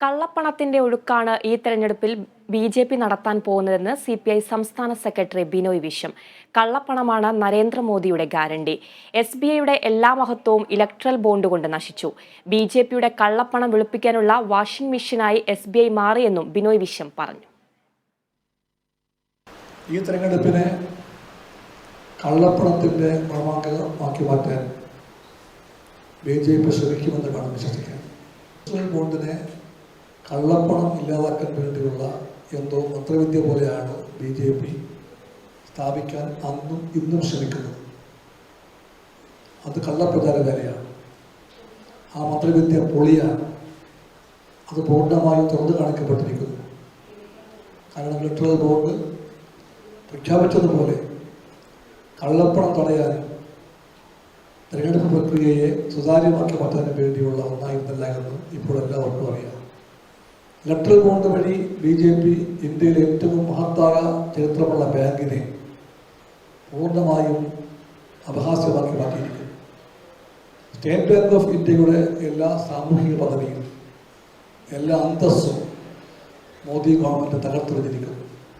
കള്ളപ്പണത്തിന്റെ ഒഴുക്കാണ് ഈ തെരഞ്ഞെടുപ്പിൽ B J P നടത്താൻ പോകുന്നതെന്ന് സി പി ഐ സംസ്ഥാന സെക്രട്ടറി ബിനോയ് വിശ്വം. കള്ളപ്പണമാണ് നരേന്ദ്രമോദിയുടെ ഗ്യാരണ്ടി. എസ് ബി ഐയുടെ എല്ലാ മഹത്വവും ഇലക്ട്രൽ ബോണ്ട് കൊണ്ട് നശിച്ചു. ബി ജെ പിയുടെ കള്ളപ്പണം വെളുപ്പിക്കാനുള്ള വാഷിംഗ് മെഷീനായി എസ് ബി ഐ മാറിയെന്നും ബിനോയ് വിശ്വം പറഞ്ഞു. ഈ തെരഞ്ഞെടുപ്പിനെ കള്ളപ്പണത്തിന്റെ മാറ്റാൻ ബി ജെ പി ശ്രമിക്കുമെന്ന് വേണം ബോണ്ടിനെ കള്ളപ്പണം ഇല്ലാതാക്കാൻ വേണ്ടിയുള്ള എന്തോ മന്ത്രവിദ്യ പോലെയാണ് ബി ജെ പി സ്ഥാപിക്കാൻ അന്നും ഇന്നും ശ്രമിക്കുന്നത്. അത് കള്ളപ്രചാര വേലയാണ് ആ മന്ത്രവിദ്യ പൊളിയാണ്. അത് പൂർണമായും തുറന്നു കാണിക്കപ്പെട്ടിരിക്കുന്നു. കാരണം ഇലക്ട്രൽ ബോർഡ് പ്രഖ്യാപിച്ചതുപോലെ കള്ളപ്പണം തടയാനും തെരഞ്ഞെടുപ്പ് പ്രക്രിയയെ സുതാര്യമാക്കി മാറ്റാനും വേണ്ടിയുള്ള ഒന്നായിരുന്നില്ല എന്ന് ഇപ്പോൾ എല്ലാവർക്കും അറിയാം. ഇലക്ട്രൽ ബോണ്ട് വഴി ബി ജെ പി ഇന്ത്യയിലെ ഏറ്റവും മഹത്തായ ചരിത്രമുള്ള ബാങ്കിനെ പൂർണമായും അപഹാസ്യമാക്കി മാറ്റിയിരിക്കുന്നു. സ്റ്റേറ്റ് ബാങ്ക് ഓഫ് ഇന്ത്യയുടെ എല്ലാ സാമൂഹിക പദവിയും എല്ലാ അന്തസ്സും മോദി ഗവൺമെന്റ് തകർത്തെറിഞ്ഞിരിക്കുന്നു.